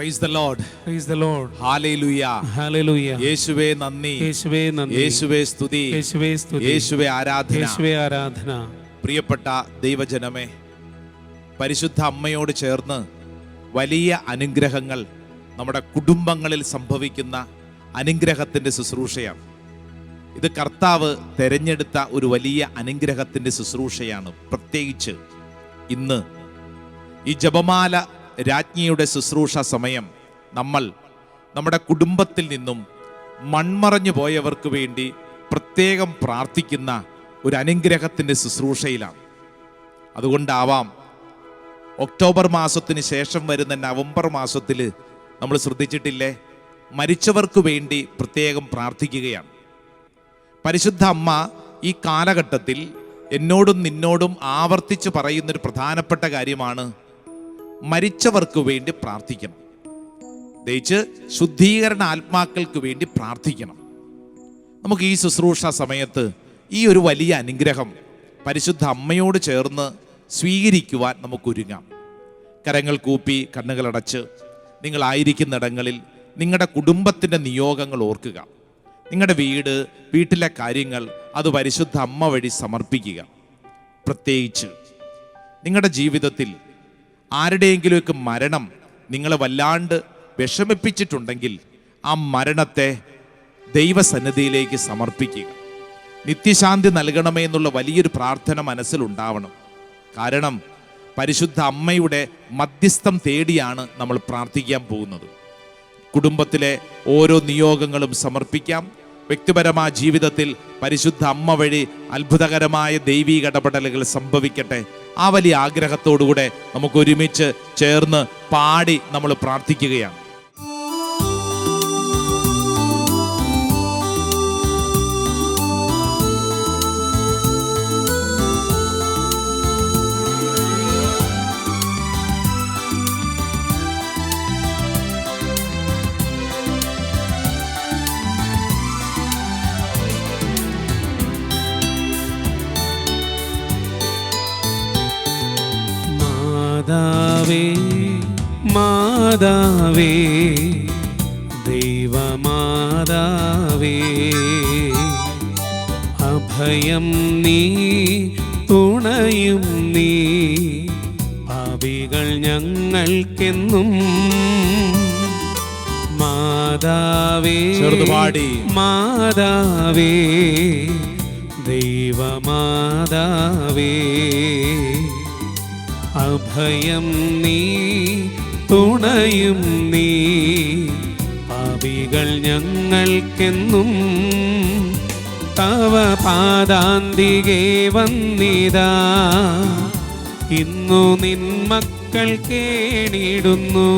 Price the Lord Praise the Lord. Hallelujah Hallelujah. യേശുവേ നന്ദി. യേശുവേ നന്ദി. യേശുവേ സ്തുതി. യേശുവേ സ്തുതി. യേശുവേ ആരാധന. യേശുവേ ആരാധന. പ്രിയപ്പെട്ട ദൈവജനമേ പരിശുദ്ധ അമ്മയോട് ചേർന്ന് വലിയ അനുഗ്രഹങ്ങൾ നമ്മുടെ കുടുംബങ്ങളിൽ സംഭവിക്കുന്ന അനുഗ്രഹത്തിന്റെ ശുശ്രൂഷയാണ്. ഇത് കർത്താവ് തെരഞ്ഞെടുത്ത ഒരു വലിയ അനുഗ്രഹത്തിന്റെ ശുശ്രൂഷയാണ്. പ്രത്യേകിച്ച് ഇന്ന് ഈ ജപമാല രാജ്ഞിയുടെ ശുശ്രൂഷ സമയം നമ്മൾ നമ്മുടെ കുടുംബത്തിൽ നിന്നും മൺമറഞ്ഞു പോയവർക്ക് വേണ്ടി പ്രത്യേകം പ്രാർത്ഥിക്കുന്ന ഒരു അനുഗ്രഹത്തിന്റെ ശുശ്രൂഷയിലാണ്. അതുകൊണ്ടാവാം ഒക്ടോബർ മാസത്തിന് ശേഷം വരുന്ന നവംബർ മാസത്തിൽ നമ്മൾ ശ്രദ്ധിച്ചിട്ടില്ലേ? മരിച്ചവർക്ക് വേണ്ടി പ്രത്യേകം പ്രാർത്ഥിക്കുകയാണ്. പരിശുദ്ധ അമ്മ ഈ കാലഘട്ടത്തിൽ എന്നോടും നിന്നോടും ആവർത്തിച്ച് പറയുന്നൊരു പ്രധാനപ്പെട്ട കാര്യമാണ് മരിച്ചവർക്ക് വേണ്ടി പ്രാർത്ഥിക്കണം. പ്രത്യേകിച്ച് ശുദ്ധീകരണ ആത്മാക്കൾക്ക് വേണ്ടി പ്രാർത്ഥിക്കണം. നമുക്ക് ഈ ശുശ്രൂഷ സമയത്ത് ഈ ഒരു വലിയ അനുഗ്രഹം പരിശുദ്ധ അമ്മയോട് ചേർന്ന് സ്വീകരിക്കുവാൻ നമുക്കൊരുങ്ങാം. കരങ്ങൾ കൂപ്പി കണ്ണുകളടച്ച് നിങ്ങളായിരിക്കുന്നിടങ്ങളിൽ നിങ്ങളുടെ കുടുംബത്തിന്റെ നിയോഗങ്ങൾ ഓർക്കുക. നിങ്ങളുടെ വീട് വീട്ടിലെ കാര്യങ്ങൾ അത് പരിശുദ്ധ അമ്മ വഴി സമർപ്പിക്കുക. പ്രത്യേകിച്ച് നിങ്ങളുടെ ജീവിതത്തിൽ ആരുടെയെങ്കിലുമൊക്കെ മരണം നിങ്ങളെ വല്ലാണ്ട് വിഷമിപ്പിച്ചിട്ടുണ്ടെങ്കിൽ ആ മരണത്തെ ദൈവസന്നിധിയിലേക്ക് സമർപ്പിക്കുക. നിത്യശാന്തി നൽകണമേ എന്നുള്ള വലിയൊരു പ്രാർത്ഥന മനസ്സിലുണ്ടാവണം കാരണം പരിശുദ്ധ അമ്മയുടെ മധ്യസ്ഥം തേടിയാണ് നമ്മൾ പ്രാർത്ഥിക്കാൻ പോകുന്നത്. കുടുംബത്തിലെ ഓരോ നിയോഗങ്ങളും സമർപ്പിക്കാം. വ്യക്തിപരമായ ജീവിതത്തിൽ പരിശുദ്ധ അമ്മ വഴി അത്ഭുതകരമായ ദൈവീക ഇടപെടലുകൾ സംഭവിക്കട്ടെ. ആ വലിയ ആഗ്രഹത്തോടുകൂടെ നമുക്ക് ഒരുമിച്ച് ചേർന്ന് പാടി നമ്മൾ പ്രാർത്ഥിക്കുകയാണ്. മാതാവേ മാതാവേ ദൈവമാതാവേ. അഭയം നീ തുണയും നീ പാപികൾ ഞങ്ങൾക്കെന്നും. മാതാവേ ചേർന്ന് പാടി. മാതാവേ ദൈവമാതാവേ. അഭയം നീ തുണയും നീ. പാപികൾ ഞങ്ങൾക്കെന്നും തവ പാദാന്തികെ വന്നിതാ. ഇന്നു നിൻ മക്കൾ കേണിടുന്നു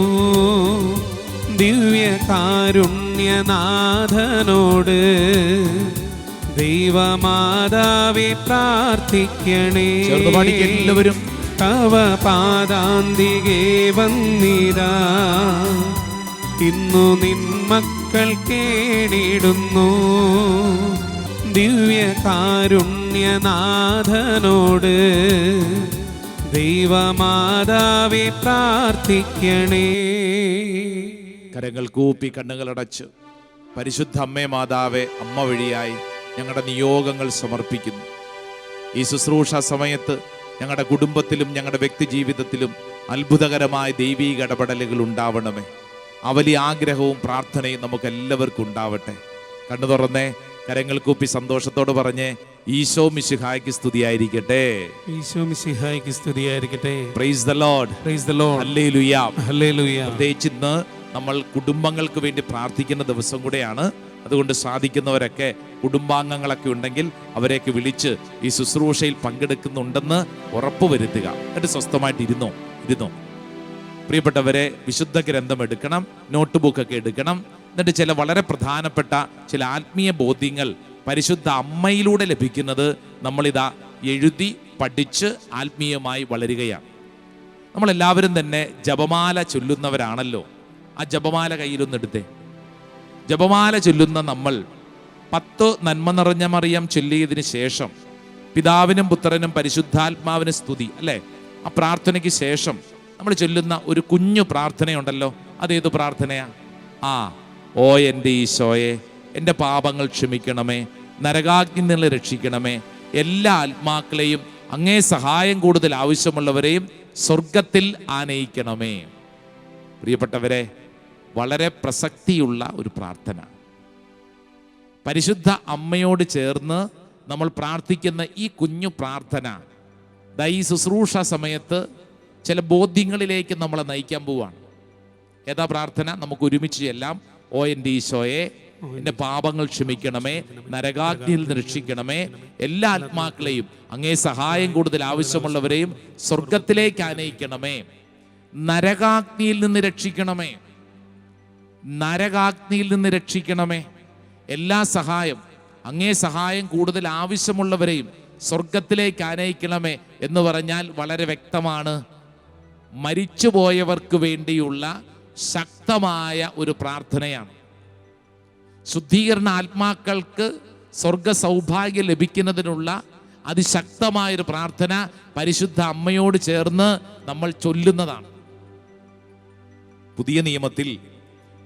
ദിവ്യകാരുണ്യനാഥനോട് ദൈവമാതാവെ പ്രാർത്ഥിക്കണേ. എല്ലാവരും. തവ പാദാന്തികെ വന്നിതാ. ഇന്നു നിൻ മക്കൾ ദിവ്യ ദിവ്യകാരുണ്യനാഥനോട് ദൈവമാതാവെ പ്രാർത്ഥിക്കണേ. കരങ്ങൾ കൂപ്പി കണ്ണുകളടച്ച് പരിശുദ്ധ അമ്മേ മാതാവെ അമ്മ വഴിയായി ഞങ്ങളുടെ നിയോഗങ്ങൾ സമർപ്പിക്കുന്നു. ഈ ശുശ്രൂഷ സമയത്ത് ഞങ്ങളുടെ കുടുംബത്തിലും ഞങ്ങളുടെ വ്യക്തി ജീവിതത്തിലും അത്ഭുതകരമായ ദൈവീക ഇടപെടലുകൾ ഉണ്ടാവണമേ. ആ വലിയ ആഗ്രഹവും പ്രാർത്ഥനയും നമുക്ക് എല്ലാവർക്കും ഉണ്ടാവട്ടെ. കണ്ണു തുറന്നേ കരങ്ങൾ കൂപ്പി സന്തോഷത്തോട് പറഞ്ഞ് ഈശോ മിശിഹായ്ക്ക് സ്തുതിയായിരിക്കട്ടെ. ഈശോ മിശിഹായ്ക്ക് സ്തുതിയായിരിക്കട്ടെ. Praise the Lord praise the Lord hallelujah hallelujah പ്രത്യേകിച്ച് ഇന്ന് നമ്മൾ കുടുംബങ്ങൾക്ക് വേണ്ടി പ്രാർത്ഥിക്കുന്ന ദിവസം കൂടെയാണ് അതുകൊണ്ട് സാധിക്കുന്നവരൊക്കെ കുടുംബാംഗങ്ങളൊക്കെ ഉണ്ടെങ്കിൽ അവരെയൊക്കെ വിളിച്ച് ഈ ശുശ്രൂഷയിൽ പങ്കെടുക്കുന്നുണ്ടെന്ന് ഉറപ്പുവരുത്തുക എന്നിട്ട് സ്വസ്ഥമായിട്ട് ഇരുന്നോ? ഇരുന്നോ? പ്രിയപ്പെട്ടവരെ വിശുദ്ധ ഗ്രന്ഥം എടുക്കണം നോട്ട് ബുക്കൊക്കെ എടുക്കണം. എന്നിട്ട് ചില വളരെ പ്രധാനപ്പെട്ട ചില ആത്മീയ ബോധ്യങ്ങൾ പരിശുദ്ധ അമ്മയിലൂടെ ലഭിക്കുന്നത് നമ്മളിതാ എഴുതി പഠിച്ച് ആത്മീയമായി വളരുകയാണ്. നമ്മളെല്ലാവരും തന്നെ ജപമാല ചൊല്ലുന്നവരാണല്ലോ. ആ ജപമാല കയ്യിലൊന്ന് എടുത്തേ ജപമാല ചൊല്ലുന്ന നമ്മൾ പത്ത് നന്മ നിറഞ്ഞ മറിയം ചൊല്ലിയതിന് ശേഷം പിതാവിനും പുത്രനും പരിശുദ്ധാത്മാവിന് സ്തുതി അല്ലേ? ആ പ്രാർത്ഥനയ്ക്ക് ശേഷം നമ്മൾ ചൊല്ലുന്ന ഒരു കുഞ്ഞു പ്രാർത്ഥനയുണ്ടല്ലോ. അതേത് പ്രാർത്ഥനയാ? ആ ഓ എന്റെ ഈശോയെ എന്റെ പാപങ്ങൾ ക്ഷമിക്കണമേ നരകാഗ്നി നിന്ന് രക്ഷിക്കണമേ എല്ലാ ആത്മാക്കളെയും അങ്ങേ സഹായം കൂടുതൽ ആവശ്യമുള്ളവരെയും സ്വർഗത്തിൽ ആനയിക്കണമേ. പ്രിയപ്പെട്ടവരെ വളരെ പ്രസക്തിയുള്ള ഒരു പ്രാർത്ഥന. പരിശുദ്ധ അമ്മയോട് ചേർന്ന് നമ്മൾ പ്രാർത്ഥിക്കുന്ന ഈ കുഞ്ഞു പ്രാർത്ഥന ദാ ശുശ്രൂഷ സമയത്ത് ചില ബോധ്യങ്ങളിലേക്ക് നമ്മളെ നയിക്കാൻ പോവാണ്. ഏതാ പ്രാർത്ഥന? നമുക്ക് ഒരുമിച്ച് എല്ലാം ഓ എന്റെ ഈശോയെ എന്റെ പാപങ്ങൾ ക്ഷമിക്കണമേ നരകാഗ്നിയിൽ രക്ഷിക്കണമേ എല്ലാ ആത്മാക്കളെയും അങ്ങേ സഹായം കൂടുതൽ ആവശ്യമുള്ളവരെയും സ്വർഗത്തിലേക്ക് ആനയിക്കണമേ നരകാഗ്നിയിൽ നിന്ന് രക്ഷിക്കണമേ. നരകാഗ്നിയിൽ നിന്ന് രക്ഷിക്കണമേ. എല്ലാ സഹായം അങ്ങേ സഹായം കൂടുതൽ ആവശ്യമുള്ളവരെയും സ്വർഗത്തിലേക്ക് ആനയിക്കണമേ എന്ന് പറഞ്ഞാൽ വളരെ വ്യക്തമാണ്. മരിച്ചുപോയവർക്ക് വേണ്ടിയുള്ള ശക്തമായ ഒരു പ്രാർത്ഥനയാണ്. ശുദ്ധീകരണ ആത്മാക്കൾക്ക് സ്വർഗ സൗഭാഗ്യം ലഭിക്കുന്നതിനുള്ള അതിശക്തമായൊരു പ്രാർത്ഥന പരിശുദ്ധ അമ്മയോട് ചേർന്ന് നമ്മൾ ചൊല്ലുന്നതാണ്. പുതിയ നിയമത്തിൽ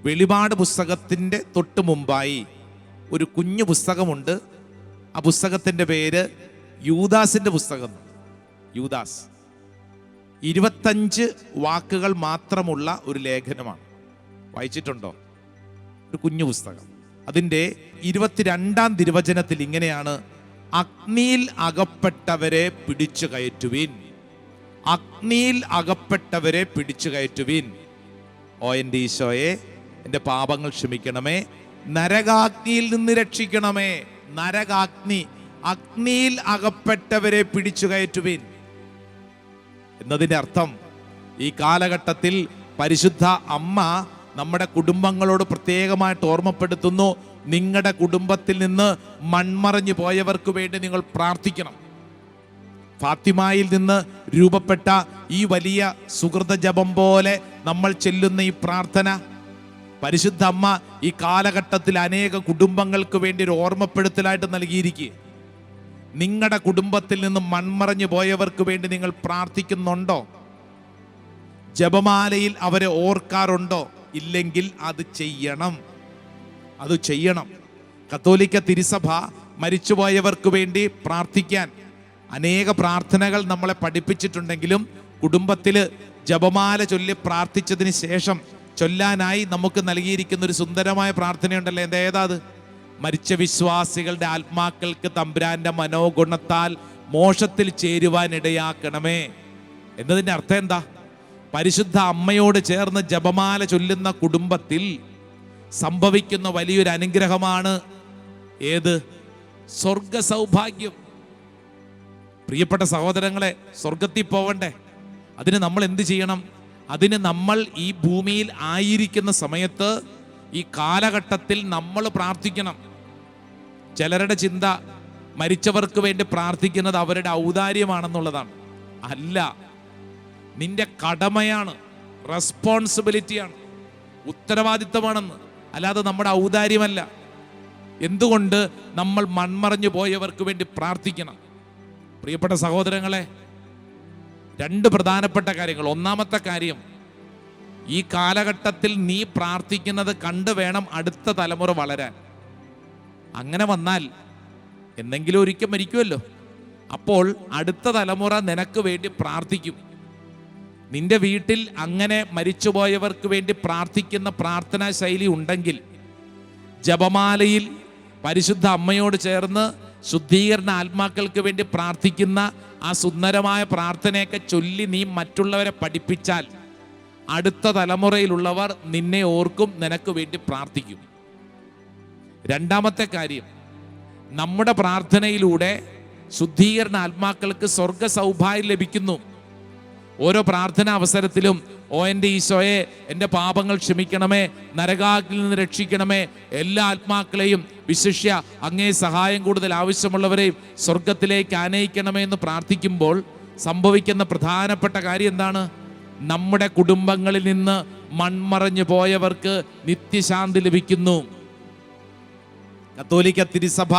വെളിപാട് പുസ്തകത്തിന്റെ തൊട്ട് മുമ്പായി ഒരു കുഞ്ഞു പുസ്തകമുണ്ട്. ആ പുസ്തകത്തിന്റെ പേര് യൂദാസിന്റെ പുസ്തകം. യൂദാസ്. ഇരുപത്തഞ്ച് വാക്കുകൾ മാത്രമുള്ള ഒരു ലേഖനമാണ്. വായിച്ചിട്ടുണ്ടോ? ഒരു കുഞ്ഞു പുസ്തകം. അതിന്റെ ഇരുപത്തിരണ്ടാം തിരുവചനത്തിൽ ഇങ്ങനെയാണ് അഗ്നിയിൽ അകപ്പെട്ടവരെ പിടിച്ചു കയറ്റുവിൻ. അഗ്നിയിൽ അകപ്പെട്ടവരെ പിടിച്ചു കയറ്റുവിൻ. ഓ എന്റെ ഈശോയെ എന്റെ പാപങ്ങൾ ക്ഷമിക്കണമേ. നരകാഗ്നിയിൽ നിന്ന് രക്ഷിക്കണമേ. നരകാഗ്നി അഗ്നിയിൽ അകപ്പെട്ടവരെ പിടിച്ചു കയറ്റുവിൻ. എന്നതിന്റെ അർത്ഥം ഈ കാലഘട്ടത്തിൽ പരിശുദ്ധ അമ്മ നമ്മുടെ കുടുംബങ്ങളോട് പ്രത്യേകമായിട്ട് ഓർമ്മപ്പെടുത്തുന്നു നിങ്ങളുടെ കുടുംബത്തിൽ നിന്ന് മൺമറഞ്ഞു പോയവർക്ക് വേണ്ടി നിങ്ങൾ പ്രാർത്ഥിക്കണം. ഫാത്തിമായിൽ നിന്ന് രൂപപ്പെട്ട ഈ വലിയ സുഹൃത ജപം പോലെ നമ്മൾ ചെല്ലുന്ന ഈ പ്രാർത്ഥന പരിശുദ്ധ അമ്മ ഈ കാലഘട്ടത്തിൽ അനേക കുടുംബങ്ങൾക്ക് വേണ്ടി ഒരു ഓർമ്മപ്പെടുത്തലായിട്ട് നൽകിയിരിക്കുക നിങ്ങളുടെ കുടുംബത്തിൽ നിന്ന് മൺമറഞ്ഞു പോയവർക്ക് വേണ്ടി നിങ്ങൾ പ്രാർത്ഥിക്കുന്നുണ്ടോ? ജപമാലയിൽ അവരെ ഓർക്കാറുണ്ടോ? ഇല്ലെങ്കിൽ അത് ചെയ്യണം. അത് ചെയ്യണം. കത്തോലിക്ക തിരുസഭ മരിച്ചുപോയവർക്ക് വേണ്ടി പ്രാർത്ഥിക്കാൻ അനേക പ്രാർത്ഥനകൾ നമ്മളെ പഠിപ്പിച്ചിട്ടുണ്ടെങ്കിലും കുടുംബത്തിൽ ജപമാല ചൊല്ലി പ്രാർത്ഥിച്ചതിന് ശേഷം ചൊല്ലാനായി നമുക്ക് നൽകിയിരിക്കുന്ന ഒരു സുന്ദരമായ പ്രാർത്ഥനയുണ്ടല്ലോ. എന്താ ഏതാത് മരിച്ച വിശ്വാസികളുടെ ആത്മാക്കൾക്ക് തമ്പുരാന്റെ മനോഗുണത്താൽ മോക്ഷത്തിൽ ചേരുവാൻ ഇടയാക്കണമേ. എന്നതിന്റെ അർത്ഥം എന്താ? പരിശുദ്ധ അമ്മയോട് ചേർന്ന് ജപമാല ചൊല്ലുന്ന കുടുംബത്തിൽ സംഭവിക്കുന്ന വലിയൊരു അനുഗ്രഹമാണ് ഏത്? സ്വർഗ സൗഭാഗ്യം പ്രിയപ്പെട്ട സഹോദരങ്ങളെ സ്വർഗത്തിൽ പോവണ്ടേ? അതിന് നമ്മൾ എന്ത് ചെയ്യണം? അതിന് നമ്മൾ ഈ ഭൂമിയിൽ ആയിരിക്കുന്ന സമയത്ത് ഈ കാലഘട്ടത്തിൽ നമ്മൾ പ്രാർത്ഥിക്കണം. ചിലരുടെ ചിന്ത മരിച്ചവർക്ക് വേണ്ടി പ്രാർത്ഥിക്കുന്നത് അവരുടെ ഔദാര്യമാണെന്നുള്ളതാണ്. അല്ല നിന്റെ കടമയാണ് റെസ്പോൺസിബിലിറ്റിയാണ് ഉത്തരവാദിത്തമാണെന്ന് അല്ലാതെ നമ്മുടെ ഔദാര്യമല്ല. എന്തുകൊണ്ട് നമ്മൾ മൺമറഞ്ഞു പോയവർക്ക് വേണ്ടി പ്രാർത്ഥിക്കണം? പ്രിയപ്പെട്ട സഹോദരങ്ങളെ രണ്ട് പ്രധാനപ്പെട്ട കാര്യങ്ങൾ. ഒന്നാമത്തെ കാര്യം ഈ കാലഘട്ടത്തിൽ നീ പ്രാർത്ഥിക്കുന്നത് കണ്ടു വേണം അടുത്ത തലമുറ വളരാൻ. അങ്ങനെ വന്നാൽ എന്തെങ്കിലും ഒരിക്കൽ മരിക്കുമല്ലോ. അപ്പോൾ അടുത്ത തലമുറ നിനക്ക് വേണ്ടി പ്രാർത്ഥിക്കും. നിന്റെ വീട്ടിൽ അങ്ങനെ മരിച്ചുപോയവർക്ക് വേണ്ടി പ്രാർത്ഥിക്കുന്ന പ്രാർത്ഥനാ ശൈലി ഉണ്ടെങ്കിൽ ജപമാലയിൽ പരിശുദ്ധ അമ്മയോട് ചേർന്ന് ശുദ്ധീകരണ ആത്മാക്കൾക്ക് വേണ്ടി പ്രാർത്ഥിക്കുന്ന ആ സുന്ദരമായ പ്രാർത്ഥനയൊക്കെ ചൊല്ലി നീ മറ്റുള്ളവരെ പഠിപ്പിച്ചാൽ അടുത്ത തലമുറയിലുള്ളവർ നിന്നെ ഓർക്കും നിനക്ക് വേണ്ടി പ്രാർത്ഥിക്കും. രണ്ടാമത്തെ കാര്യം നമ്മുടെ പ്രാർത്ഥനയിലൂടെ ശുദ്ധീകരണ ആത്മാക്കൾക്ക് സ്വർഗ സൗഭാഗ്യം ലഭിക്കുന്നു. ഓരോ പ്രാർത്ഥന അവസരത്തിലും ഓ എന്റെ ഈശോയെ എന്റെ പാപങ്ങൾ ക്ഷമിക്കണമേ നരകാഗ്നിൽ നിന്ന് രക്ഷിക്കണമേ എല്ലാ ആത്മാക്കളെയും വിശിഷ്യ അങ്ങേ സഹായം കൂടുതൽ ആവശ്യമുള്ളവരെയും സ്വർഗത്തിലേക്ക് ആനയിക്കണമേ എന്ന് പ്രാർത്ഥിക്കുമ്പോൾ സംഭവിക്കുന്ന പ്രധാനപ്പെട്ട കാര്യം എന്താണ്? നമ്മുടെ കുടുംബങ്ങളിൽ നിന്ന് മൺമറഞ്ഞു പോയവർക്ക് നിത്യശാന്തി ലഭിക്കുന്നു. കത്തോലിക്ക തിരുസഭ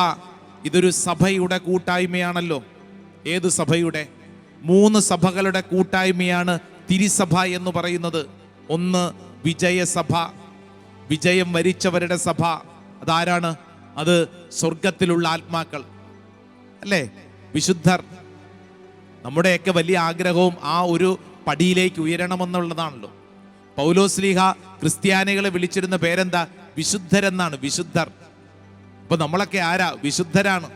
ഇതൊരു സഭയുടെ കൂട്ടായ്മയാണല്ലോ. ഏത് സഭയുടെ? മൂന്ന് സഭകളുടെ കൂട്ടായ്മയാണ് തിരിസഭ എന്ന് പറയുന്നത്. ഒന്ന് വിജയസഭ വിജയം വരിച്ചവരുടെ സഭ. അതാരാണ്? അത് സ്വർഗത്തിലുള്ള ആത്മാക്കൾ. അല്ലേ? വിശുദ്ധർ. നമ്മുടെയൊക്കെ വലിയ ആഗ്രഹവും ആ ഒരു പടിയിലേക്ക് ഉയരണമെന്നുള്ളതാണല്ലോ. പൗലോസ്ലീഹ ക്രിസ്ത്യാനികളെ വിളിച്ചിരുന്ന പേരെന്താ? വിശുദ്ധരെന്നാണ് വിശുദ്ധർ. അപ്പൊ നമ്മളൊക്കെ ആരാ? വിശുദ്ധരാണ്.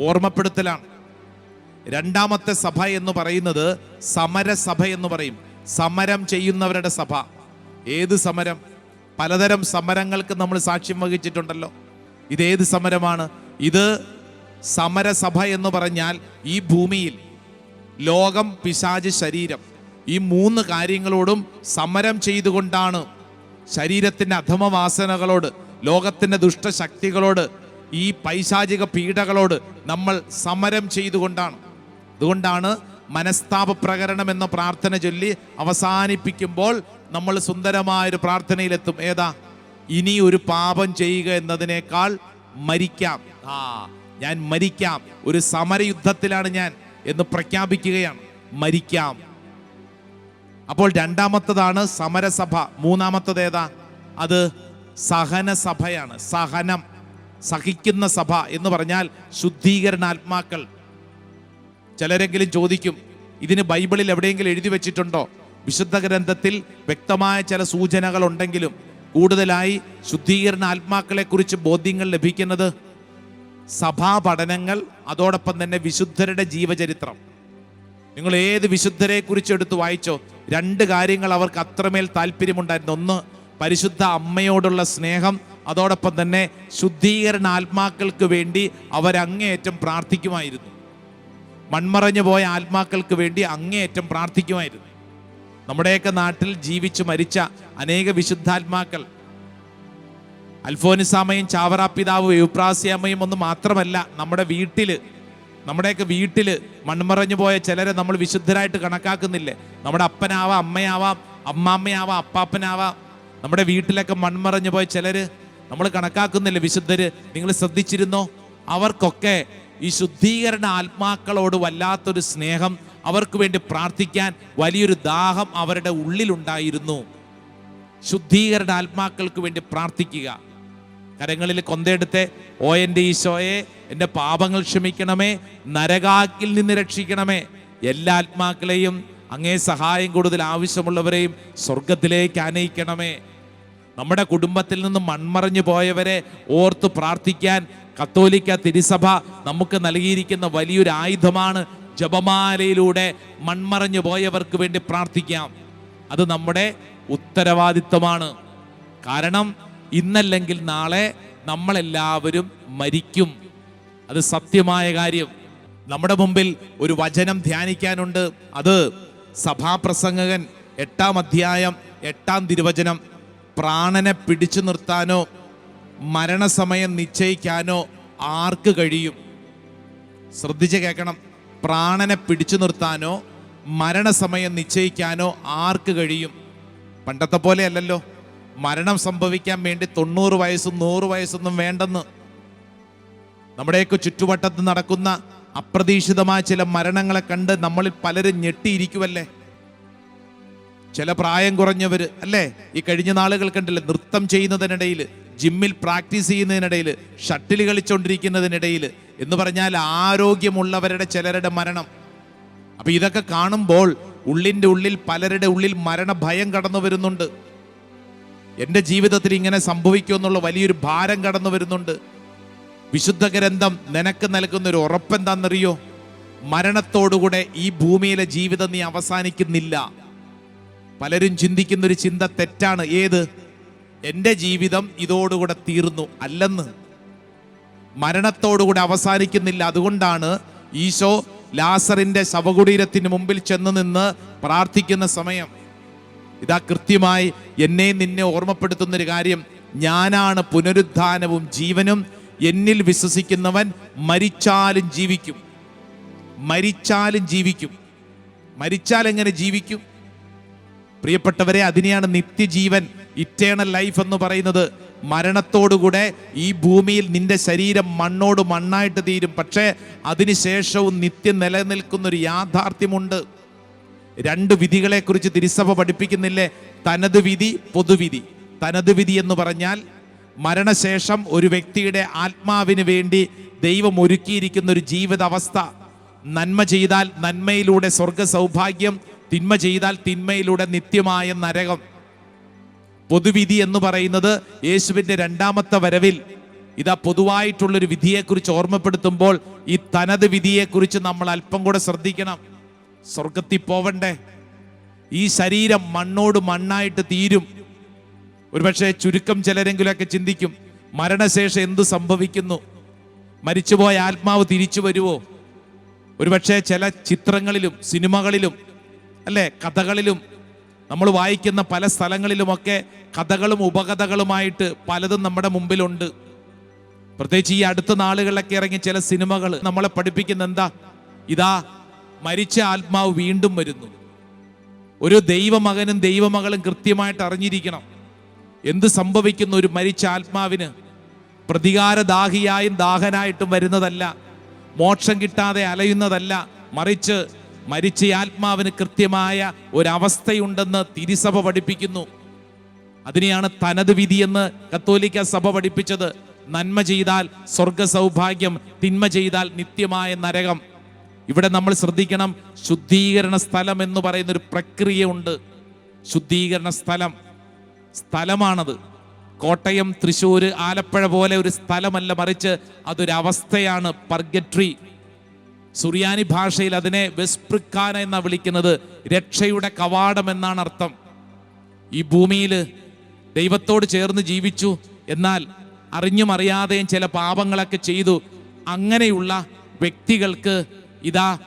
ഓർമ്മപ്പെടുത്തലാണ്. രണ്ടാമത്തെ സഭ എന്ന് പറയുന്നത് സമരസഭ എന്ന് പറയും. സമരം ചെയ്യുന്നവരുടെ സഭ. ഏത് സമരം? പലതരം സമരങ്ങൾക്ക് നമ്മൾ സാക്ഷ്യം വഹിച്ചിട്ടുണ്ടല്ലോ. ഇതേത് സമരമാണ്? ഇത് സമരസഭ എന്ന് പറഞ്ഞാൽ ഈ ഭൂമിയിൽ ലോകം പിശാജ് ശരീരം ഈ മൂന്ന് കാര്യങ്ങളോടും സമരം ചെയ്തുകൊണ്ടാണ് ശരീരത്തിന്റെ അധമവാസനകളോട് ലോകത്തിന്റെ ദുഷ്ടശക്തികളോട് ഈ പൈശാചിക പീഡകളോട് നമ്മൾ സമരം ചെയ്തുകൊണ്ടാണ്. അതുകൊണ്ടാണ് മനസ്താപ പ്രകരണം എന്ന പ്രാർത്ഥന ചൊല്ലി അവസാനിപ്പിക്കുമ്പോൾ നമ്മൾ സുന്ദരമായൊരു പ്രാർത്ഥനയിലെത്തും. ഏതാ? ഇനി ഒരു പാപം ചെയ്യുക എന്നതിനേക്കാൾ മരിക്കാം. ആ ഞാൻ മരിക്കാം. ഒരു സമരയുദ്ധത്തിലാണ് ഞാൻ എന്ന് പ്രഖ്യാപിക്കുകയാണ്. മരിക്കാം. അപ്പോൾ രണ്ടാമത്തതാണ് സമരസഭ. മൂന്നാമത്തത് ഏതാ? അത് സഹന സഭയാണ് സഹനം. സഹിക്കുന്ന സഭ എന്ന് പറഞ്ഞാൽ ശുദ്ധീകരണാത്മാക്കൾ ചിലരെങ്കിലും ചോദിക്കും ഇതിന് ബൈബിളിൽ എവിടെയെങ്കിലും എഴുതി വെച്ചിട്ടുണ്ടോ? വിശുദ്ധ ഗ്രന്ഥത്തിൽ വ്യക്തമായ ചില സൂചനകൾ ഉണ്ടെങ്കിലും കൂടുതലായി ശുദ്ധീകരണ ആത്മാക്കളെ കുറിച്ച് ബോധ്യങ്ങൾ ലഭിക്കുന്നത് സഭാ പഠനങ്ങൾ അതോടൊപ്പം തന്നെ വിശുദ്ധരുടെ ജീവചരിത്രം. നിങ്ങൾ ഏത് വിശുദ്ധരെ കുറിച്ച് എടുത്ത് വായിച്ചോ രണ്ട് കാര്യങ്ങൾ അവർക്ക് അത്രമേൽ താല്പര്യമുണ്ടായിരുന്നു. ഒന്ന് പരിശുദ്ധ അമ്മയോടുള്ള സ്നേഹം അതോടൊപ്പം തന്നെ ശുദ്ധീകരണ ആത്മാക്കൾക്ക് വേണ്ടി അവരങ്ങേയറ്റം പ്രാർത്ഥിക്കുമായിരുന്നു. മൺമറഞ്ഞു പോയ ആത്മാക്കൾക്ക് വേണ്ടി അങ്ങേയറ്റം പ്രാർത്ഥിക്കുമായിരുന്നു. നമ്മുടെയൊക്കെ നാട്ടിൽ ജീവിച്ചു മരിച്ച അനേക വിശുദ്ധാത്മാക്കൾ. അൽഫോനിസാമയും ചാവറാപിതാവും പിതാവും ഒന്നും മാത്രമല്ല നമ്മുടെ വീട്ടിൽ നമ്മുടെയൊക്കെ വീട്ടിൽ മൺമറഞ്ഞു പോയ ചിലരെ നമ്മൾ വിശുദ്ധരായിട്ട് കണക്കാക്കുന്നില്ലേ? നമ്മുടെ അപ്പനാവാം അമ്മയാവാം അമ്മാമ്മയാവാം അപ്പാപ്പനാവാം. നമ്മുടെ വീട്ടിലൊക്കെ മൺമറഞ്ഞു പോയ ചിലർ നമ്മൾ കണക്കാക്കുന്നില്ല വിശുദ്ധര്? നിങ്ങൾ ശ്രദ്ധിച്ചിരുന്നോ? അവർക്കൊക്കെ ഈ ശുദ്ധീകരണ ആത്മാക്കളോട് വല്ലാത്തൊരു സ്നേഹം അവർക്ക് വേണ്ടി പ്രാർത്ഥിക്കാൻ വലിയൊരു ദാഹം അവരുടെ ഉള്ളിലുണ്ടായിരുന്നു. ശുദ്ധീകരണ ആത്മാക്കൾക്ക് വേണ്ടി പ്രാർത്ഥിക്കുക. കരങ്ങളിൽ കൊന്തയെടുത്ത് ഓ എന്റെ ഈശോയെ എന്റെ പാപങ്ങൾ ക്ഷമിക്കണമേ നരകാക്കിൽ നിന്ന് രക്ഷിക്കണമേ. എല്ലാ ആത്മാക്കളെയും അങ്ങേ സഹായം കൂടുതൽ ആവശ്യമുള്ളവരെയും സ്വർഗത്തിലേക്ക് ആനയിക്കണമേ. നമ്മുടെ കുടുംബത്തിൽ നിന്ന് മൺമറഞ്ഞു പോയവരെ ഓർത്ത് പ്രാർത്ഥിക്കാൻ കത്തോലിക്ക തിരുസഭ നമുക്ക് നൽകിയിരിക്കുന്ന വലിയൊരു ആയുധമാണ് ജപമാലയിലൂടെ മൺമറഞ്ഞു പോയവർക്ക് വേണ്ടി പ്രാർത്ഥിക്കാം. അത് നമ്മുടെ ഉത്തരവാദിത്വമാണ്. കാരണം ഇന്നല്ലെങ്കിൽ നാളെ നമ്മളെല്ലാവരും മരിക്കും. അത് സത്യമായ കാര്യം. നമ്മുടെ മുമ്പിൽ ഒരു വചനം ധ്യാനിക്കാനുണ്ട്. അത് സഭാപ്രസംഗകൻ എട്ടാം അധ്യായം എട്ടാം തിരുവചനം പ്രാണനെ പിടിച്ചു നിർത്താനോ മരണസമയം നിശ്ചയിക്കാനോ ആർക്ക് കഴിയും? ശ്രദ്ധിച്ച് കേൾക്കണം. പ്രാണനെ പിടിച്ചു നിർത്താനോ മരണസമയം നിശ്ചയിക്കാനോ ആർക്ക് കഴിയും? പണ്ടത്തെ പോലെ അല്ലല്ലോ. മരണം സംഭവിക്കാൻ വേണ്ടി തൊണ്ണൂറ് വയസ്സും നൂറ് വയസ്സൊന്നും വേണ്ടെന്ന്. നമ്മുടെയൊക്കെ ചുറ്റുവട്ടത്ത് നടക്കുന്ന അപ്രതീക്ഷിതമായ ചില മരണങ്ങളെ കണ്ട് നമ്മളിൽ പലരും ഞെട്ടിയിരിക്കുമല്ലേ ചില പ്രായം കുറഞ്ഞവർ അല്ലേ? ഈ കഴിഞ്ഞ നാളുകൾ കണ്ടില്ലേ നൃത്തം ചെയ്യുന്നതിനിടയിൽ ജിമ്മിൽ പ്രാക്ടീസ് ചെയ്യുന്നതിനിടയിൽ ഷട്ടിൽ കളിച്ചുകൊണ്ടിരിക്കുന്നതിനിടയിൽ എന്ന് പറഞ്ഞാൽ ആരോഗ്യമുള്ളവരുടെ ചിലരുടെ മരണം. അപ്പൊ ഇതൊക്കെ കാണുമ്പോൾ ഉള്ളിന്റെ ഉള്ളിൽ പലരുടെ ഉള്ളിൽ മരണഭയം കടന്നു വരുന്നുണ്ട്. എന്റെ ജീവിതത്തിൽ ഇങ്ങനെ സംഭവിക്കുമെന്നുള്ള വലിയൊരു ഭാരം കടന്നു വരുന്നുണ്ട്. വിശുദ്ധ ഗ്രന്ഥം നിനക്ക് നൽകുന്ന ഒരു ഉറപ്പെന്താണെന്നറിയോ? മരണത്തോടുകൂടെ ഈ ഭൂമിയിലെ ജീവിതം നീ അവസാനിക്കുന്നില്ല. പലരും ചിന്തിക്കുന്ന ഒരു ചിന്ത തെറ്റാണ്. ഏത്? എന്റെ ജീവിതം ഇതോടുകൂടെ തീർന്നു. അല്ലെന്ന്. മരണത്തോടുകൂടെ അവസാനിക്കുന്നില്ല. അതുകൊണ്ടാണ് ഈശോ ലാസറിന്റെ ശവകുടീരത്തിന് മുമ്പിൽ ചെന്ന് നിന്ന് പ്രാർത്ഥിക്കുന്ന സമയം. ഇതാ കൃത്യമായി എന്നെ നിന്നെ ഓർമ്മപ്പെടുത്തുന്നൊരു കാര്യം. ഞാനാണ് പുനരുദ്ധാനവും ജീവനും. എന്നിൽ വിശ്വസിക്കുന്നവൻ മരിച്ചാലും ജീവിക്കും. മരിച്ചാലും ജീവിക്കും. മരിച്ചാൽ എങ്ങനെ ജീവിക്കും? പ്രിയപ്പെട്ടവരെ അതിനെയാണ് നിത്യജീവൻ ഇറ്റേണൽ ലൈഫ് എന്ന് പറയുന്നത്. മരണത്തോടുകൂടെ ഈ ഭൂമിയിൽ നിന്റെ ശരീരം മണ്ണോട് മണ്ണായിട്ട് തീരും. പക്ഷേ അതിനുശേഷവും നിത്യം നിലനിൽക്കുന്നൊരു യാഥാർത്ഥ്യമുണ്ട്. രണ്ട് വിധികളെക്കുറിച്ച് തിരുസഭ പഠിപ്പിക്കുന്നില്ലേ? തനത് വിധി പൊതുവിധി. തനത് വിധി എന്ന് പറഞ്ഞാൽ മരണശേഷം ഒരു വ്യക്തിയുടെ ആത്മാവിന് വേണ്ടി ദൈവം ഒരുക്കിയിരിക്കുന്ന ഒരു ജീവിതാവസ്ഥ. നന്മ ചെയ്താൽ നന്മയിലൂടെ സ്വർഗ സൗഭാഗ്യം തിന്മ ചെയ്താൽ തിന്മയിലൂടെ നിത്യമായ നരകം. പൊതുവിധി എന്ന് പറയുന്നത് യേശുവിന്റെ രണ്ടാമത്തെ വരവിൽ. ഇതാ പൊതുവായിട്ടുള്ളൊരു വിധിയെക്കുറിച്ച് ഓർമ്മപ്പെടുത്തുമ്പോൾ ഈ തനത് വിധിയെക്കുറിച്ച് നമ്മൾ അല്പം കൂടെ ശ്രദ്ധിക്കണം. സ്വർഗത്തിൽ പോവണ്ടേ? ഈ ശരീരം മണ്ണോട് മണ്ണായിട്ട് തീരും. ഒരുപക്ഷെ ചുരുക്കം ചിലരെങ്കിലുമൊക്കെ ചിന്തിക്കും മരണശേഷം എന്ത് സംഭവിക്കുന്നു? മരിച്ചുപോയ ആത്മാവ് തിരിച്ചു വരുമോ ഒരുപക്ഷെ ചില ചിത്രങ്ങളിലും സിനിമകളിലും അല്ലെ? കഥകളിലും നമ്മൾ വായിക്കുന്ന പല സ്ഥലങ്ങളിലുമൊക്കെ കഥകളും ഉപകഥകളുമായിട്ട് പലതും നമ്മുടെ മുമ്പിലുണ്ട്. പ്രത്യേകിച്ച് ഈ അടുത്ത നാളുകളിലൊക്കെ ഇറങ്ങിയ ചില സിനിമകൾ നമ്മളെ പഠിപ്പിക്കുന്ന എന്താ? ഇതാ മരിച്ച ആത്മാവ് വീണ്ടും വരുന്നു. ഒരു ദൈവമകനും ദൈവമകളും കൃത്യമായിട്ട് അറിഞ്ഞിരിക്കണം. എന്ത് സംഭവിക്കുന്ന ഒരു മരിച്ച ആത്മാവിന്? പ്രതികാരദാഹിയായും ദാഹനായിട്ടും വരുന്നതല്ല. മോക്ഷം കിട്ടാതെ അലയുന്നതല്ല. മറിച്ച് മരിച്ച ആത്മാവിന് കൃത്യമായ ഒരവസ്ഥയുണ്ടെന്ന് തിരുസഭ പഠിപ്പിക്കുന്നു. അതിനെയാണ് തനത് വിധിയെന്ന് കത്തോലിക്ക സഭ പഠിപ്പിച്ചത്. നന്മ ചെയ്താൽ സ്വർഗ സൗഭാഗ്യം തിന്മ ചെയ്താൽ നിത്യമായ നരകം. ഇവിടെ നമ്മൾ ശ്രദ്ധിക്കണം ശുദ്ധീകരണ സ്ഥലം എന്ന് പറയുന്ന ഒരു പ്രക്രിയ ഉണ്ട് ശുദ്ധീകരണ സ്ഥലം. സ്ഥലമാണത്. കോട്ടയം തൃശ്ശൂർ ആലപ്പുഴ പോലെ ഒരു സ്ഥലമല്ല മറിച്ച് അതൊരവസ്ഥയാണ്. പർഗട്രി. സുറിയാനി ഭാഷയിൽ അതിനെ വെസ്പ്രിക്കാന എന്നാണ് വിളിക്കുന്നത്. രക്ഷയുടെ കവാടം എന്നാണ് അർത്ഥം. ഈ ഭൂമിയിൽ ദൈവത്തോട് ചേർന്ന് ജീവിച്ചു. എന്നാൽ അറിഞ്ഞും അറിയാതെയും ചില പാപങ്ങളൊക്കെ ചെയ്തു. അങ്ങനെയുള്ള വ്യക്തികൾക്ക് ഇതാ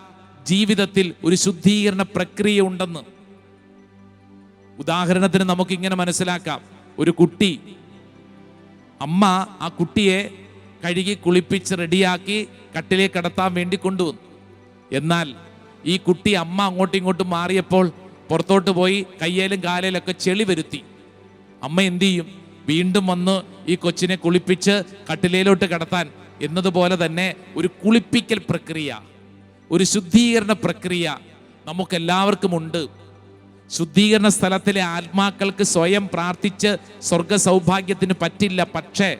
ജീവിതത്തിൽ ഒരു ശുദ്ധീകരണ പ്രക്രിയ ഉണ്ടെന്ന്. ഉദാഹരണത്തിന് നമുക്ക് ഇങ്ങനെ മനസ്സിലാക്കാം. ഒരു കുട്ടി. അമ്മ ആ കുട്ടിയെ കഴുകി കുളിപ്പിച്ച് റെഡിയാക്കി കട്ടിലേക്ക് കടത്താൻ വേണ്ടി കൊണ്ടുവന്നു. എന്നാൽ ഈ കുട്ടി അമ്മ അങ്ങോട്ടും ഇങ്ങോട്ടും മാറിയപ്പോൾ പുറത്തോട്ട് പോയി കയ്യേലും കാലേലൊക്കെ ചെളി വരുത്തി. അമ്മ എന്തു ചെയ്യും? വീണ്ടും വന്ന് ഈ കൊച്ചിനെ കുളിപ്പിച്ച് കട്ടിലേലോട്ട് കടത്താൻ എന്നതുപോലെ തന്നെ ഒരു കുളിപ്പിക്കൽ പ്രക്രിയ ഒരു ശുദ്ധീകരണ പ്രക്രിയ നമുക്കെല്ലാവർക്കും ഉണ്ട്. ശുദ്ധീകരണ സ്ഥലത്തിലെ ആത്മാക്കൾക്ക് സ്വയം പ്രാർത്ഥിച്ച് സ്വർഗ സൗഭാഗ്യത്തിന് പറ്റില്ല. പക്ഷേ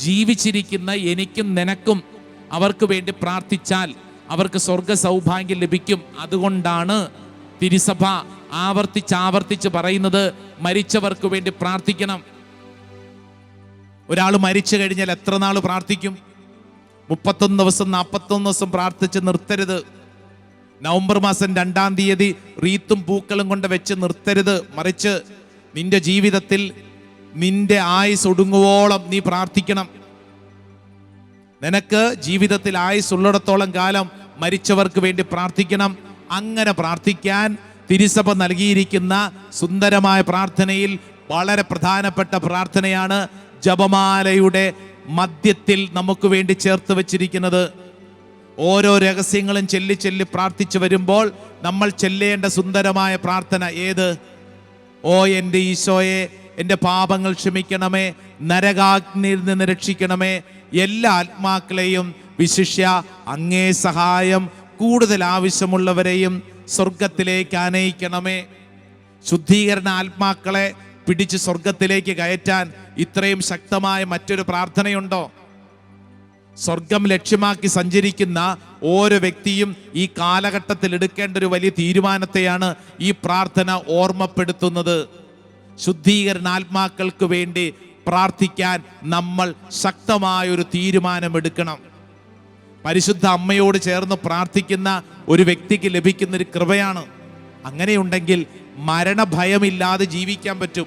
ജീവിച്ചിരിക്കുന്ന എനിക്കും നിനക്കും അവർക്ക് വേണ്ടി പ്രാർത്ഥിച്ചാൽ അവർക്ക് സ്വർഗ സൗഭാഗ്യം ലഭിക്കും. അതുകൊണ്ടാണ് തിരുസഭ ആവർത്തിച്ച് ആവർത്തിച്ച് പറയുന്നത് മരിച്ചവർക്ക് വേണ്ടി പ്രാർത്ഥിക്കണം. ഒരാൾ മരിച്ചു കഴിഞ്ഞാൽ എത്ര നാൾ പ്രാർത്ഥിക്കും? മുപ്പത്തൊന്ന് ദിവസം നാൽപ്പത്തൊന്ന് ദിവസം പ്രാർത്ഥിച്ച് നിർത്തരുത്. നവംബർ മാസം രണ്ടാം തീയതി റീത്തും പൂക്കളും കൊണ്ട് വെച്ച് നിർത്തരുത്. മറിച്ച് നിന്റെ ജീവിതത്തിൽ നിന്റെ ആയുസ് ഒടുങ്ങുവോളം നീ പ്രാർത്ഥിക്കണം. നിനക്ക് ജീവിതത്തിൽ ആയുസ് ഉള്ളിടത്തോളം കാലം മരിച്ചവർക്ക് വേണ്ടി പ്രാർത്ഥിക്കണം. അങ്ങനെ പ്രാർത്ഥിക്കാൻ തിരുസഭ നൽകിയിരിക്കുന്ന സുന്ദരമായ പ്രാർത്ഥനയിൽ വളരെ പ്രധാനപ്പെട്ട പ്രാർത്ഥനയാണ് ജപമാലയുടെ മധ്യത്തിൽ നമുക്ക് വേണ്ടി ചേർത്ത് വച്ചിരിക്കുന്നത്. ഓരോ രഹസ്യങ്ങളും ചെല്ലി ചെല്ലി പ്രാർത്ഥിച്ചു വരുമ്പോൾ നമ്മൾ ചെല്ലേണ്ട സുന്ദരമായ പ്രാർത്ഥന ഏത്? ഓ എന്റെ ഈശോയെ എന്റെ പാപങ്ങൾ ക്ഷമിക്കണമേ നരകാഗ്നിയിൽ നിന്ന് രക്ഷിക്കണമേ എല്ലാ ആത്മാക്കളെയും വിശിഷ്യ അങ്ങേ സഹായം കൂടുതൽ ആവശ്യമുള്ളവരെയും സ്വർഗത്തിലേക്ക് ആനയിക്കണമേ. ശുദ്ധീകരണ ആത്മാക്കളെ പിടിച്ച് സ്വർഗത്തിലേക്ക് കയറ്റാൻ ഇത്രയും ശക്തമായ മറ്റൊരു പ്രാർത്ഥനയുണ്ടോ? സ്വർഗം ലക്ഷ്യമാക്കി സഞ്ചരിക്കുന്ന ഓരോ വ്യക്തിയും ഈ കാലഘട്ടത്തിൽ എടുക്കേണ്ട ഒരു വലിയ തീരുമാനത്തെയാണ് ഈ പ്രാർത്ഥന ഓർമ്മപ്പെടുത്തുന്നത്. ശുദ്ധീകരണ ആത്മാക്കൾക്ക് വേണ്ടി പ്രാർത്ഥിക്കാൻ നമ്മൾ ശക്തമായ ഒരു തീരുമാനമെടുക്കണം. പരിശുദ്ധ അമ്മയോട് ചേർന്ന് പ്രാർത്ഥിക്കുന്ന ഒരു വ്യക്തിക്ക് ലഭിക്കുന്ന ഒരു കൃപയാണ്. അങ്ങനെയുണ്ടെങ്കിൽ മരണഭയമില്ലാതെ ജീവിക്കാൻ പറ്റും.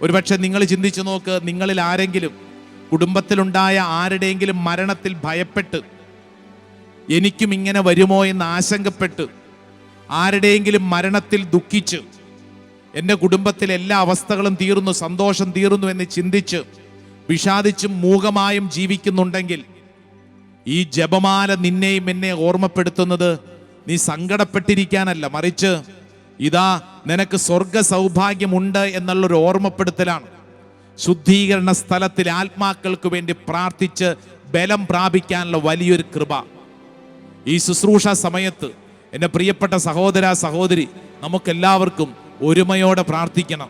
ഒരുപക്ഷെ നിങ്ങൾ ചിന്തിച്ചു നോക്ക് നിങ്ങളിൽ ആരെങ്കിലും കുടുംബത്തിലുണ്ടായ ആരുടെയെങ്കിലും മരണത്തിൽ ഭയപ്പെട്ട് എനിക്കും ഇങ്ങനെ വരുമോ എന്ന് ആശങ്കപ്പെട്ട് ആരുടെയെങ്കിലും മരണത്തിൽ ദുഃഖിച്ച് എന്റെ കുടുംബത്തിലെ എല്ലാ അവസ്ഥകളും തീർന്നു സന്തോഷം തീർന്നു എന്ന് ചിന്തിച്ച് വിഷാദിച്ചും മൂകമായും ജീവിക്കുന്നുണ്ടെങ്കിൽ ഈ ജപമാല നിന്നെയും എന്നെ ഓർമ്മപ്പെടുത്തുന്നത് നീ സങ്കടപ്പെട്ടിരിക്കാനല്ല. മറിച്ച് ഇതാ നിനക്ക് സ്വർഗ സൗഭാഗ്യമുണ്ട് എന്നുള്ളൊരു ഓർമ്മപ്പെടുത്തലാണ്. ശുദ്ധീകരണ സ്ഥലത്തിൽ ആത്മാക്കൾക്ക് വേണ്ടി പ്രാർത്ഥിച്ച് ബലം പ്രാപിക്കാനുള്ള വലിയൊരു കൃപ. ഈ ശുശ്രൂഷ സമയത്ത് എന്റെ പ്രിയപ്പെട്ട സഹോദര സഹോദരി നമുക്കെല്ലാവർക്കും ഒരുമയോടെ പ്രാർത്ഥിക്കണം.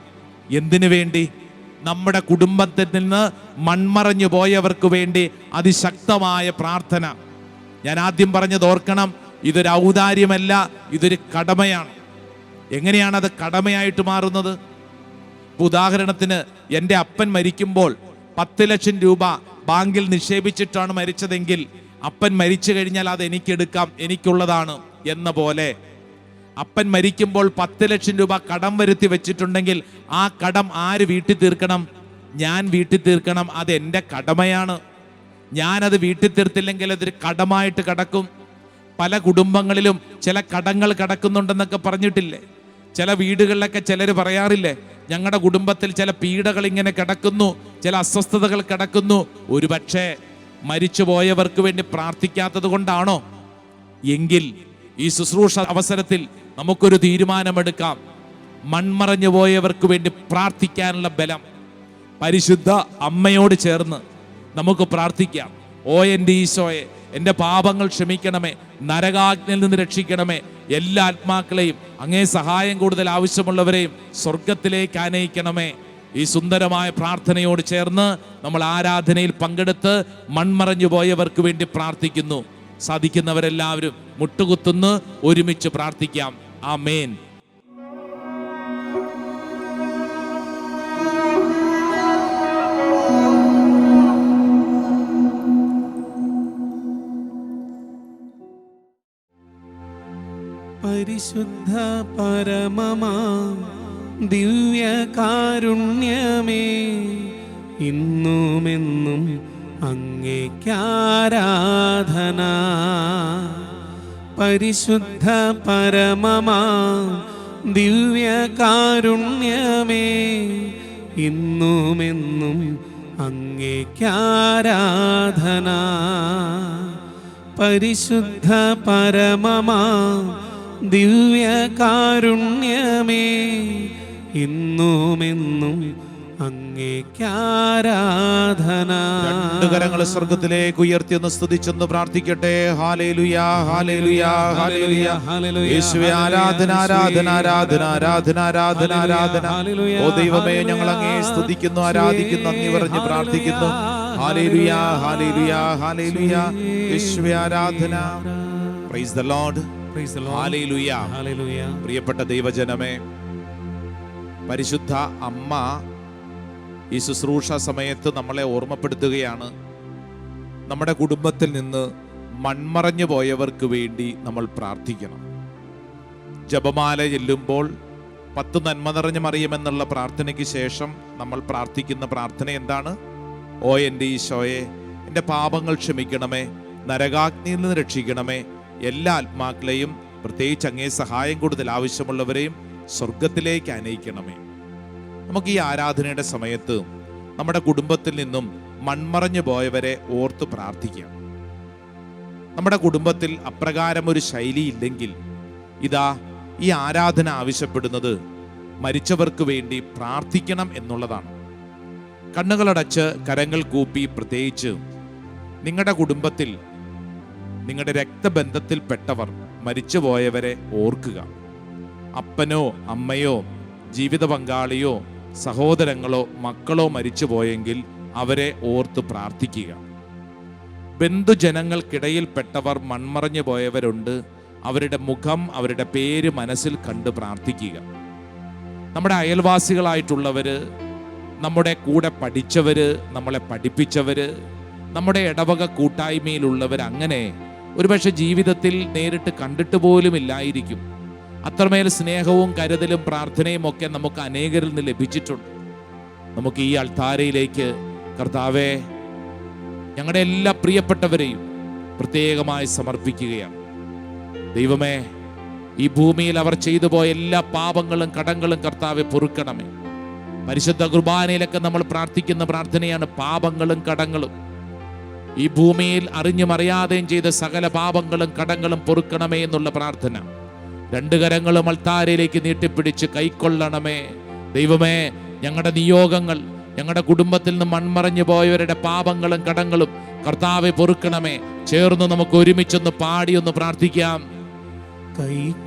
എന്തിനു വേണ്ടി? നമ്മുടെ കുടുംബത്തിൽ നിന്ന് മൺമറഞ്ഞു പോയവർക്ക് വേണ്ടി അതിശക്തമായ പ്രാർത്ഥന. ഞാൻ ആദ്യം പറഞ്ഞത് ഓർക്കണം ഇതൊരു ഔദാര്യമല്ല ഇതൊരു കടമയാണ്. എങ്ങനെയാണ് അത് കടമയായിട്ട് മാറുന്നത്? ഉദാഹരണത്തിന് എന്റെ അപ്പൻ മരിക്കുമ്പോൾ പത്ത് ലക്ഷം രൂപ ബാങ്കിൽ നിക്ഷേപിച്ചിട്ടാണ് മരിച്ചതെങ്കിൽ അപ്പൻ മരിച്ചു കഴിഞ്ഞാൽ അത് എനിക്കെടുക്കാം എനിക്കുള്ളതാണ് എന്ന പോലെ അപ്പൻ മരിക്കുമ്പോൾ പത്ത് ലക്ഷം രൂപ കടം വരുത്തി വെച്ചിട്ടുണ്ടെങ്കിൽ ആ കടം ആര് വീട്ടിൽ തീർക്കണം? ഞാൻ വീട്ടിൽ തീർക്കണം അത് എന്റെ കടമയാണ്. ഞാനത് വീട്ടിൽ തീർത്തില്ലെങ്കിൽ അതൊരു കടമായിട്ട് കിടക്കും. പല കുടുംബങ്ങളിലും ചില കടങ്ങൾ കിടക്കുന്നുണ്ടെന്നൊക്കെ പറഞ്ഞിട്ടില്ലേ? ചില വീടുകളിലൊക്കെ ചിലർ പറയാറില്ലേ ഞങ്ങളുടെ കുടുംബത്തിൽ ചില പീഡകൾ ഇങ്ങനെ കിടക്കുന്നു ചില അസ്വസ്ഥതകൾ കിടക്കുന്നു. ഒരുപക്ഷെ മരിച്ചുപോയവർക്ക് വേണ്ടി പ്രാർത്ഥിക്കാത്തത് കൊണ്ടാണോ? എങ്കിൽ ഈ ശുശ്രൂഷ അവസരത്തിൽ നമുക്കൊരു തീരുമാനമെടുക്കാം. മൺമറഞ്ഞു പോയവർക്ക് വേണ്ടി പ്രാർത്ഥിക്കാനുള്ള ബലം. പരിശുദ്ധ അമ്മയോട് ചേർന്ന് നമുക്ക് പ്രാർത്ഥിക്കാം. ഓ എന്റെ ഈശോയെ എന്റെ പാപങ്ങൾ ക്ഷമിക്കണമേ നരകാജ്ഞയിൽ നിന്ന് രക്ഷിക്കണമേ എല്ലാ ആത്മാക്കളെയും അങ്ങേ സഹായം കൂടുതൽ ആവശ്യമുള്ളവരെയും സ്വർഗത്തിലേക്ക് ആനയിക്കണമേ. ഈ സുന്ദരമായ പ്രാർത്ഥനയോട് ചേർന്ന് നമ്മൾ ആരാധനയിൽ പങ്കെടുത്ത് മൺമറഞ്ഞു പോയവർക്ക് വേണ്ടി പ്രാർത്ഥിക്കുന്നു. സാധിക്കുന്നവരെല്ലാവരും മുട്ടുകുത്തുന്ന് ഒരുമിച്ച് പ്രാർത്ഥിക്കാം. ആ മേൻ പരിശുദ്ധ പരമമാ ദിവ്യകാരുണ്യമേ ഇന്നുമെന്നും അങ്ങേക്കാരാധന. പരിശുദ്ധ പരമമാ ദിവ്യകാരുണ്യമേ ഇന്നുമെന്നും അങ്ങേക്കാരാധന. പരിശുദ്ധ പരമമാ ദിവ്യകാരുണ്യമേ ഇന്നുമെന്നും അങ്ങേക്കാരാധന. രണ്ടു കരങ്ങൾ സ്വർഗത്തിലേക്ക് ഉയർത്തി ഒന്ന് സ്തുതിച്ചൊന്ന് പ്രാർത്ഥിക്കട്ടെ. Hallelujah hallelujah hallelujah. ഹല്ലേലൂയ, യേശുവേ ആരാധന ആരാധന ആരാധന ആരാധന ആരാധന ആരാധന. ഓ ദൈവമേ ഞങ്ങൾ അങ്ങേ സ്തുതിക്കുന്നു ആരാധിക്കുന്നു അങ്ങി പറഞ്ഞ് പ്രാർത്ഥിക്കുന്നു. Hallelujah hallelujah hallelujah. യേശുവേ ആരാധന. Praise the Lord. ഹാലേലുയാ. പ്രിയപ്പെട്ട ദൈവജനമേ പരിശുദ്ധ അമ്മ ഈ ശുശ്രൂഷ സമയത്ത് നമ്മളെ ഓർമ്മപ്പെടുത്തുകയാണ്. നമ്മുടെ കുടുംബത്തിൽ നിന്ന് മൺമറഞ്ഞു പോയവർക്ക് വേണ്ടി നമ്മൾ പ്രാർത്ഥിക്കണം. ജപമാല ചെല്ലുമ്പോൾ പത്ത് നന്മ നിറഞ്ഞ മറിയുമെന്നുള്ള പ്രാർത്ഥനയ്ക്ക് ശേഷം നമ്മൾ പ്രാർത്ഥിക്കുന്ന പ്രാർത്ഥന എന്താണ്? ഓ എന്റെ ഈശോയെ എന്റെ പാപങ്ങൾ ക്ഷമിക്കണമേ നരകാഗ്നിയിൽ നിന്ന് രക്ഷിക്കണമേ എല്ലാ ആത്മാക്കളെയും പ്രത്യേകിച്ച് അങ്ങേ സഹായം കൂടുതൽ ആവശ്യമുള്ളവരെയും സ്വർഗത്തിലേക്ക് അനയിക്കണമേ. നമുക്ക് ഈ ആരാധനയുടെ സമയത്ത് നമ്മുടെ കുടുംബത്തിൽ നിന്നും മൺമറഞ്ഞു പോയവരെ ഓർത്ത് പ്രാർത്ഥിക്കാം. നമ്മുടെ കുടുംബത്തിൽ അപ്രകാരം ഒരു ശൈലി ഇല്ലെങ്കിൽ ഇതാ ഈ ആരാധന ആവശ്യപ്പെടുന്നത് മരിച്ചവർക്ക് വേണ്ടി പ്രാർത്ഥിക്കണം എന്നുള്ളതാണ്. കണ്ണുകളടച്ച് കരങ്ങൾ കൂപ്പി പ്രത്യേകിച്ച് നിങ്ങളുടെ കുടുംബത്തിൽ നിങ്ങളുടെ രക്തബന്ധത്തിൽപ്പെട്ടവർ മരിച്ചുപോയവരെ ഓർക്കുക. അപ്പനോ അമ്മയോ ജീവിത പങ്കാളിയോ സഹോദരങ്ങളോ മക്കളോ മരിച്ചു പോയെങ്കിൽ അവരെ ഓർത്ത് പ്രാർത്ഥിക്കുക. ബന്ധുജനങ്ങൾക്കിടയിൽപ്പെട്ടവർ മൺമറഞ്ഞു പോയവരുണ്ട് അവരുടെ മുഖം അവരുടെ പേര് മനസ്സിൽ കണ്ട് പ്രാർത്ഥിക്കുക. നമ്മുടെ അയൽവാസികളായിട്ടുള്ളവർ നമ്മുടെ കൂടെ പഠിച്ചവർ നമ്മളെ പഠിപ്പിച്ചവർ നമ്മുടെ ഇടവക കൂട്ടായ്മയിലുള്ളവർ അങ്ങനെ ഒരുപക്ഷെ ജീവിതത്തിൽ നേരിട്ട് കണ്ടിട്ട് പോലും ഇല്ലായിരിക്കും അത്രമേൽ സ്നേഹവും കരുതലും പ്രാർത്ഥനയും ഒക്കെ നമുക്ക് അനേകരിൽ നിന്ന് ലഭിച്ചിട്ടുണ്ട്. നമുക്ക് ഈ അൾത്താരയിലേക്ക് കർത്താവേ ഞങ്ങളുടെ എല്ലാ പ്രിയപ്പെട്ടവരെയും പ്രത്യേകമായി സമർപ്പിക്കുകയാണ്. ദൈവമേ ഈ ഭൂമിയിൽ അവർ ചെയ്തു പോയ എല്ലാ പാപങ്ങളും കടങ്ങളും കർത്താവെ പൊറുക്കണമേ. പരിശുദ്ധ കുർബാനയിലൊക്കെ നമ്മൾ പ്രാർത്ഥിക്കുന്ന പ്രാർത്ഥനയാണ് പാപങ്ങളും കടങ്ങളും. ഈ ഭൂമിയിൽ അറിഞ്ഞും അറിയാതെയും ചെയ്ത സകല പാപങ്ങളും കടങ്ങളും പൊറുക്കണമേ എന്നുള്ള പ്രാർത്ഥന. രണ്ട് കരങ്ങളും അൾത്താരയിലേക്ക് നീട്ടിപ്പിടിച്ച് കൈക്കൊള്ളണമേ. ദൈവമേ ഞങ്ങളുടെ നിയോഗങ്ങൾ ഞങ്ങളുടെ കുടുംബത്തിൽ നിന്ന് മൺമറഞ്ഞു പോയവരുടെ പാപങ്ങളും കടങ്ങളും കർത്താവെ പൊറുക്കണമേ. ചേർന്ന് നമുക്ക് ഒരുമിച്ചൊന്ന് പാടിയൊന്ന് പ്രാർത്ഥിക്കാം. കൈക്കൊള്ളണമേ.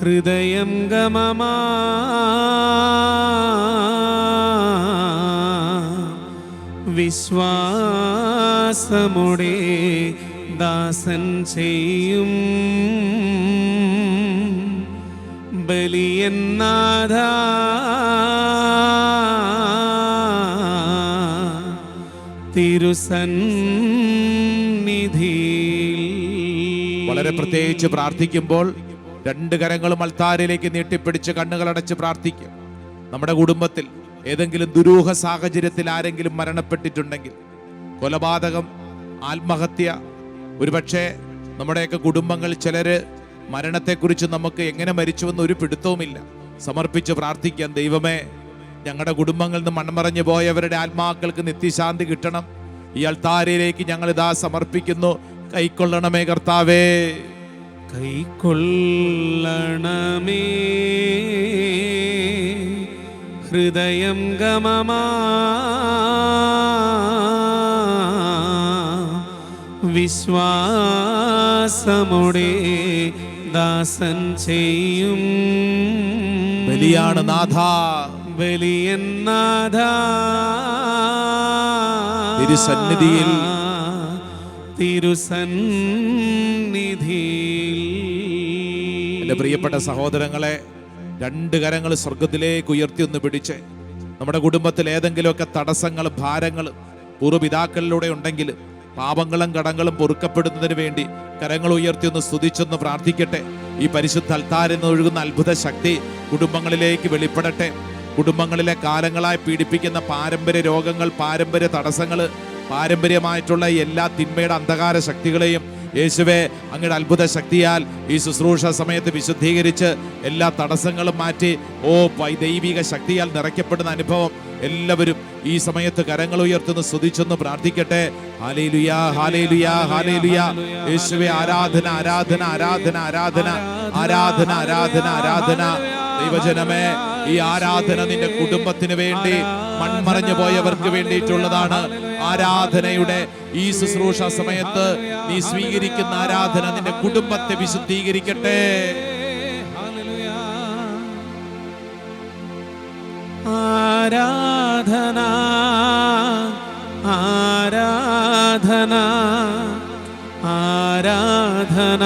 ഹൃദയം ഗമമാ. വിശ്വാസമുടെ ദാസൻ ചെയ്യും. ബലിയന്നാഥ തിരുസന്നിധിയിൽ. വളരെ പ്രത്യേകിച്ച് പ്രാർത്ഥിക്കുമ്പോൾ രണ്ട് കരങ്ങളും അൽത്താരയിലേക്ക് നീട്ടിപ്പിടിച്ച് കണ്ണുകളടച്ച് പ്രാർത്ഥിക്കും. നമ്മുടെ കുടുംബത്തിൽ ഏതെങ്കിലും ദുരൂഹ സാഹചര്യത്തിൽ ആരെങ്കിലും മരണപ്പെട്ടിട്ടുണ്ടെങ്കിൽ കൊലപാതകം ആത്മഹത്യ ഒരുപക്ഷെ നമ്മുടെയൊക്കെ കുടുംബങ്ങൾ ചിലർ മരണത്തെക്കുറിച്ച് നമുക്ക് എങ്ങനെ മരിച്ചുവെന്ന് ഒരു പിടുത്തവുമില്ല. സമർപ്പിച്ച് പ്രാർത്ഥിക്കാൻ ദൈവമേ ഞങ്ങളുടെ കുടുംബങ്ങളിൽ നിന്ന് മൺമറഞ്ഞു പോയവരുടെ ആത്മാക്കൾക്ക് നിത്യശാന്തി കിട്ടണം. ഈ അൾത്താരയിലേക്ക് ഞങ്ങൾ ഇതാ സമർപ്പിക്കുന്നു. കൈക്കൊള്ളണമേ കർത്താവേ. കൈക്കൊള്ളണമേ. ഹൃദയം ഗമമാ. വിശ്വാസമുടെ ദാസൻ ചെയ്യും. ബലിയാണ് നാഥ. ബലിയന്നാഥ തിരുസന്നിധിയിൽ. തിരുസന്നിധിയിൽ. എന്റെ പ്രിയപ്പെട്ട സഹോദരങ്ങളെ രണ്ട് കരങ്ങൾ സ്വർഗത്തിലേക്ക് ഉയർത്തി ഒന്ന് പിടിച്ച് നമ്മുടെ കുടുംബത്തിൽ ഏതെങ്കിലുമൊക്കെ തടസ്സങ്ങൾ ഭാരങ്ങൾ പൂർവപിതാക്കളിലൂടെ ഉണ്ടെങ്കിൽ പാപങ്ങളും കടങ്ങളും പൊറുക്കപ്പെടുന്നതിന് വേണ്ടി കരങ്ങൾ ഉയർത്തി ഒന്ന് സ്തുതിച്ചൊന്ന് പ്രാർത്ഥിക്കട്ടെ. ഈ പരിശുദ്ധ അൽത്താരിൽ നിന്ന് ഒഴുകുന്ന അത്ഭുത ശക്തി കുടുംബങ്ങളിലേക്ക് വെളിപ്പെടട്ടെ. കുടുംബങ്ങളിലെ കാലങ്ങളായി പീഡിപ്പിക്കുന്ന പാരമ്പര്യ രോഗങ്ങൾ പാരമ്പര്യ തടസ്സങ്ങൾ പാരമ്പര്യമായിട്ടുള്ള എല്ലാ തിന്മയുടെ അന്ധകാര ശക്തികളെയും യേശുവെ അങ്ങയുടെ അത്ഭുത ശക്തിയാൽ ഈ ശുശ്രൂഷ സമയത്ത് വിശുദ്ധീകരിച്ച് എല്ലാ തടസ്സങ്ങളും മാറ്റി ഓ ദൈവിക ശക്തിയാൽ നിറയ്ക്കപ്പെടുന്ന അനുഭവം എല്ലാവരും ഈ സമയത്ത് കരങ്ങൾ ഉയർത്തുന്ന സ്തുതിച്ചൊന്ന് പ്രാർത്ഥിക്കട്ടെ. ഹാലേലുയാ ഹാലേലുയാ ഹാലേലുയാ യേശുവെ ആരാധന ആരാധന ആരാധന ആരാധന ആരാധന ആരാധന ആരാധന. ദൈവജനമേ ഈ ആരാധന നിന്റെ കുടുംബത്തിന് വേണ്ടി മൺമറഞ്ഞു പോയവർക്ക് വേണ്ടിയിട്ടുള്ളതാണ്. ആരാധനയുടെ ഈ ശുശ്രൂഷ സമയത്ത് നീ സ്വീകരിക്കുന്ന ആരാധന നിന്റെ കുടുംബത്തെ വിശുദ്ധീകരിക്കട്ടെ. ആരാധന ആരാധന ആരാധന.